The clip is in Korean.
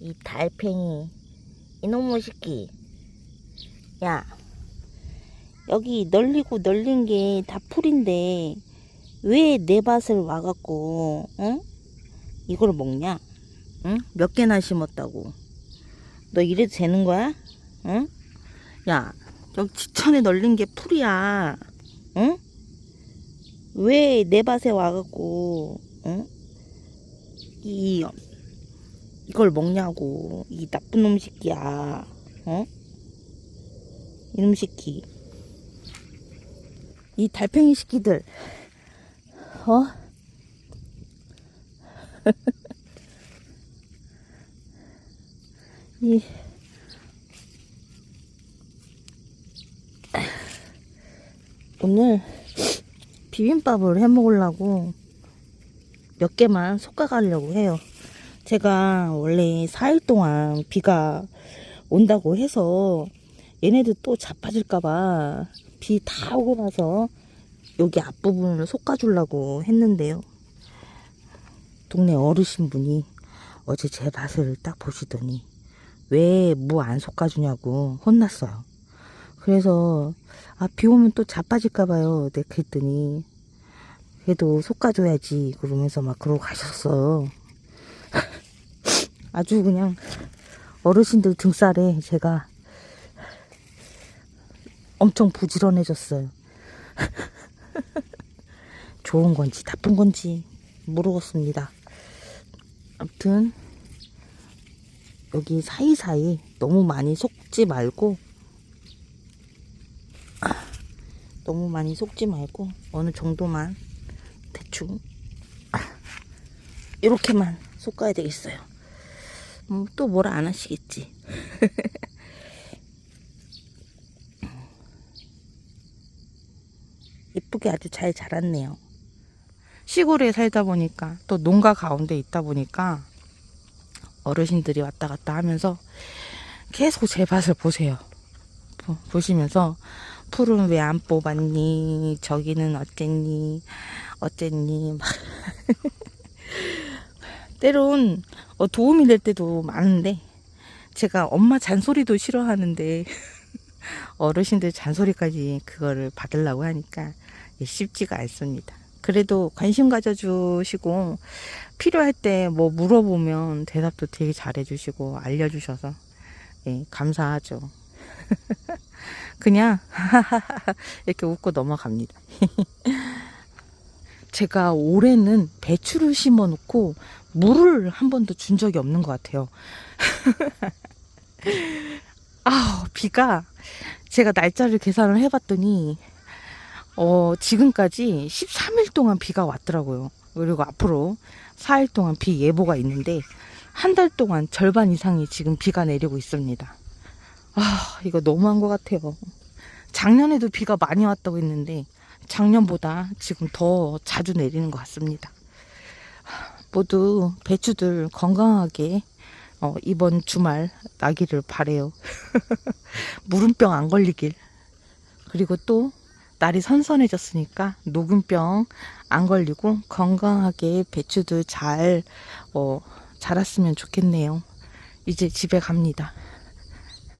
이 달팽이 이놈의 새끼 야 여기 널리고 널린 게 다 풀인데 왜 내 밭을 와갖고 응? 이걸 먹냐? 응? 몇 개나 심었다고 너 이래도 되는 거야? 응? 야 여기 지천에 널린 게 풀이야 응? 왜 내 밭에 와갖고 응? 이 이걸 먹냐고 이 나쁜 놈 새끼야 어? 이놈 새끼 이 달팽이 새끼들 어? 이 오늘 비빔밥을 해 먹으려고 몇 개만 솎아가려고 해요. 제가 원래 4일 동안 비가 온다고 해서 얘네들 또 자빠질까봐 비 다 오고 나서 여기 앞부분을 솎아주려고 했는데요. 동네 어르신분이 어제 제 밭을 딱 보시더니 왜 무 안 솎아주냐고 혼났어요. 그래서 아, 비 오면 또 자빠질까봐요. 네, 그랬더니 그래도 솎아줘야지 그러면서 막 그러고 가셨어요. 아주 그냥 어르신들 등살에 제가 엄청 부지런해졌어요. 좋은 건지 나쁜 건지 모르겠습니다. 아무튼 여기 사이사이 너무 많이 속지 말고 아, 너무 많이 속지 말고 어느 정도만 대충 아, 이렇게만 솎아야 되겠어요. 음, 또 뭐라 안 하시겠지. 이쁘게 아주 잘 자랐네요. 시골에 살다 보니까 또 농가 가운데 있다 보니까 어르신들이 왔다 갔다 하면서 계속 제 밭을 보세요. 보, 보시면서 풀은 왜 안 뽑았니? 저기는 어쨌니? 어쨌니? 막 때론 어, 도움이 될 때도 많은데 제가 엄마 잔소리도 싫어하는데 어르신들 잔소리까지 그거를 받으려고 하니까 쉽지가 않습니다. 그래도 관심 가져주시고 필요할 때 뭐 물어보면 대답도 되게 잘해주시고 알려주셔서 예, 감사하죠. 그냥 이렇게 웃고 넘어갑니다. 제가 올해는 배추를 심어 놓고 물을 한 번도 준 적이 없는 것 같아요. 아, 비가 제가 날짜를 계산을 해봤더니 어, 지금까지 13일 동안 비가 왔더라고요. 그리고 앞으로 4일 동안 비 예보가 있는데 한 달 동안 절반 이상이 지금 비가 내리고 있습니다. 아, 이거 너무한 것 같아요. 작년에도 비가 많이 왔다고 했는데 작년보다 지금 더 자주 내리는 것 같습니다. 모두 배추들 건강하게 어, 이번 주말 나기를 바래요. 물음병 안 걸리길. 그리고 또 날이 선선해졌으니까 녹음병 안 걸리고 건강하게 배추들 잘 어, 자랐으면 좋겠네요. 이제 집에 갑니다.